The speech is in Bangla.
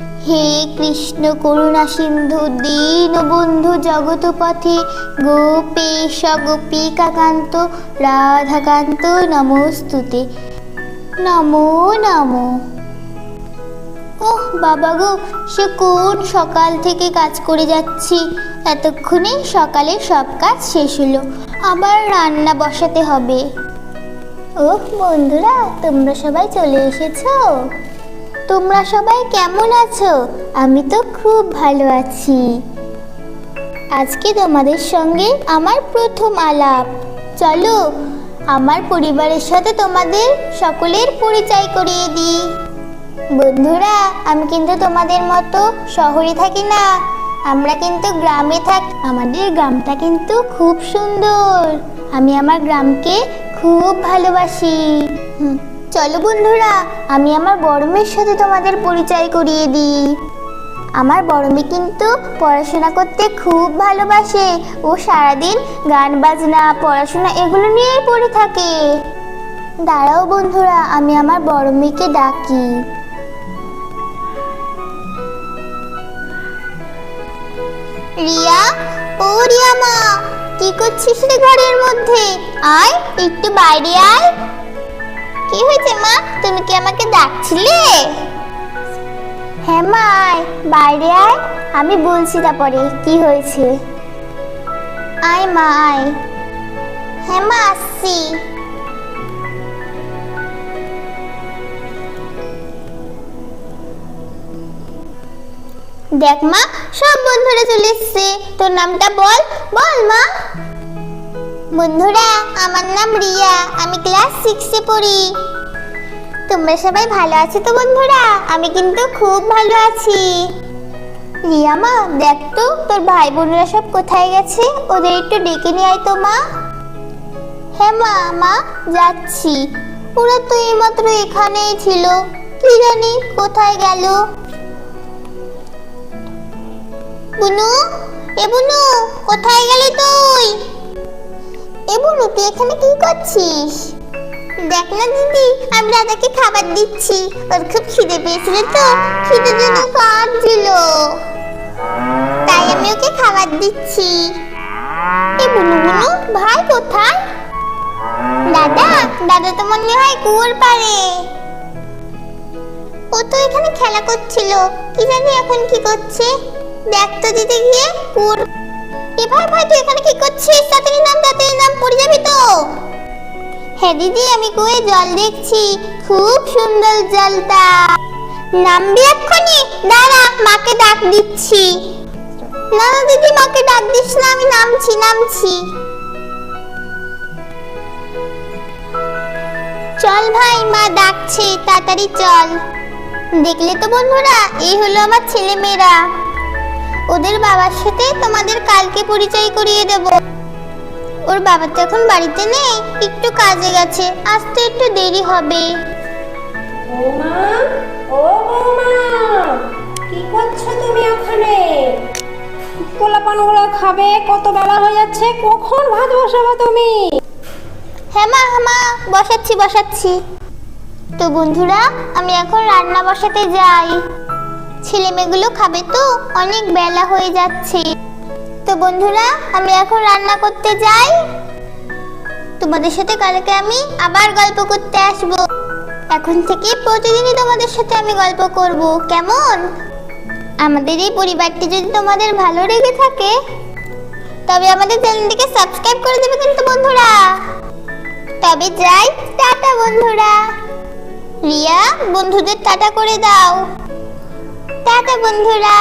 হে কৃষ্ণ করুণা সিন্ধু দীনবন্ধু জগৎপথে গোপেশ গোপিকাকান্ত, রাধাকান্ত নমস্তুতে। নমো নমো। ওহ, বাবা গো, সে কোন সকাল থেকে কাজ করে যাচ্ছি? এতক্ষণে সকালে সব কাজ শেষ হলো, আবার রান্না বসাতে হবে। ওহ, বন্ধুরা, তোমরা সবাই চলে এসেছ? তোমরা সবাই কেমন আছো? আমি তো খুব ভালো আছি। আজকে তোমাদের সঙ্গে আমার প্রথম আলাপ। চলো আমার পরিবারের সাথে তোমাদের সকলের পরিচয় করিয়ে দিই। বন্ধুরা আমি কিন্তু তোমাদের মতো শহরে থাকি না। আমরা কিন্তু গ্রামে থাকি। আমাদের গ্রামটা কিন্তু খুব সুন্দর। আমি আমার গ্রামকে খুব ভালোবাসি। হুম, চলো বন্ধুরা, আমি আমার বড় মেয়ের সাথে তোমাদের পরিচয় করিয়ে দিই। আমার বড় মেয়ে কিন্তু পড়াশোনা করতে খুব ভালোবাসে ও সারাদিন গান, বাজনা, পড়াশোনা এগুলো নিয়েই পড়ে থাকে। দাঁড়াও বন্ধুরা, আমি আমার বড় মেয়েকে ডাকি। রিয়া, ও রিয়া মা, কি করছিস রে ঘরের মধ্যে? আয়, একটু বাইরে আয়। কি হয়েছে মা? তুমি কি আমাকে ডাকছিলে? হ্যাঁ মা বাইরে আয়। আমি বলছি তারপরে কি হয়েছে? আয় মা আয়। হ্যাঁ মা আসছি। দেখ মা সব বন্ধুরা চলে এসছে। তোর নামটা বল বল মা। বন্ধুরা, আমার নাম রিয়া। আমি ক্লাস সিক্সে পড়ি। তোমরা সবাই ভালো আছো তো বন্ধুরা? আমি কিন্তু খুব ভালো আছি। রিয়া মা, দেখ তো, তোর ভাই বোনেরা সব কোথায় গেছে? ওদের একটু ডেকে নিয়ে আয় তো মা। হ্যাঁ মা মা, যাচ্ছি। ওরা তো এইমাত্র এখানেই ছিল। কি জানি কোথায় গেল। বুনু, এ বুনু, কোথায় গেলি তুই? এ তুই এখানে কি করছিস? দেখ না দিদি, আমি খাবার দিচ্ছি। ওর খুব খিদে পেয়েছিল তো, খিদে জন্য কাঁদছিল তাই আমি ওকে খাবার দিচ্ছি। এ ভাই কোথায়? দাদা দাদা তো মনে হয় কুয়োর পারে ও তো এখানে খেলা করছিল, কি জানি এখন কি করছে? দেখ তো দিতে গিয়ে কুয়োর এ ভাই ভাই তুই এখানে কি করছিস? তাড়াতাড়ি নাম তাড়াতাড়ি নাম পড়ে যাবি তো। হ্যাঁ দিদি, আমি কুয়ে জল দেখছি। খুব সুন্দর জলটা। নামবি এক্ষুনি? দাঁড়া, মাকে ডাক দিচ্ছি। না না, দিদি, মাকে ডাক দিস না, আমি নামছি নামছি। চল ভাই, মা ডাকছে, তাড়াতাড়ি চল। দেখলে তো বন্ধুরা, এই হলো আমার ছেলে মেয়েরা ওদের বাবার সাথে তোমাদের কালকে পরিচয় করিয়ে দেব। ওর বাবা তো এখন বাড়িতে নেই একটু কাজে গেছে আসতে একটু দেরি হবে। বৌমা ও বৌমা কি করছ তুমি ওখানে? পোলাপানগুলো খাবে কত বেলা হয়ে যাচ্ছে কখন ভাত বসাবে তুমি? হ্যাঁ মা হ্যাঁ মা বসাচ্ছি বসাচ্ছি। তো বন্ধুরা আমি এখন রান্না বসাতে যাই। ছেলে মেয়েগুলো খাবে তো? অনেক বেলা হয়ে যাচ্ছে। তো বন্ধুরা, আমি এখন রান্না করতে যাই। তোমাদের সাথে কালকে আমি আবার গল্প করতে আসব। এখন থেকে প্রতিদিনই তোমাদের সাথে আমি গল্প করব। কেমন? আমাদের এই পরিবারটি যদি তোমাদের ভালো লেগে থাকে, তবে আমাদের চ্যানেলটিকে সাবস্ক্রাইব করে দেবে কিন্তু বন্ধুরা। তবে যাই, টাটা বন্ধুরা। রিয়া, বন্ধুদের টাটা করে দাও। টাটা বন্ধুরা।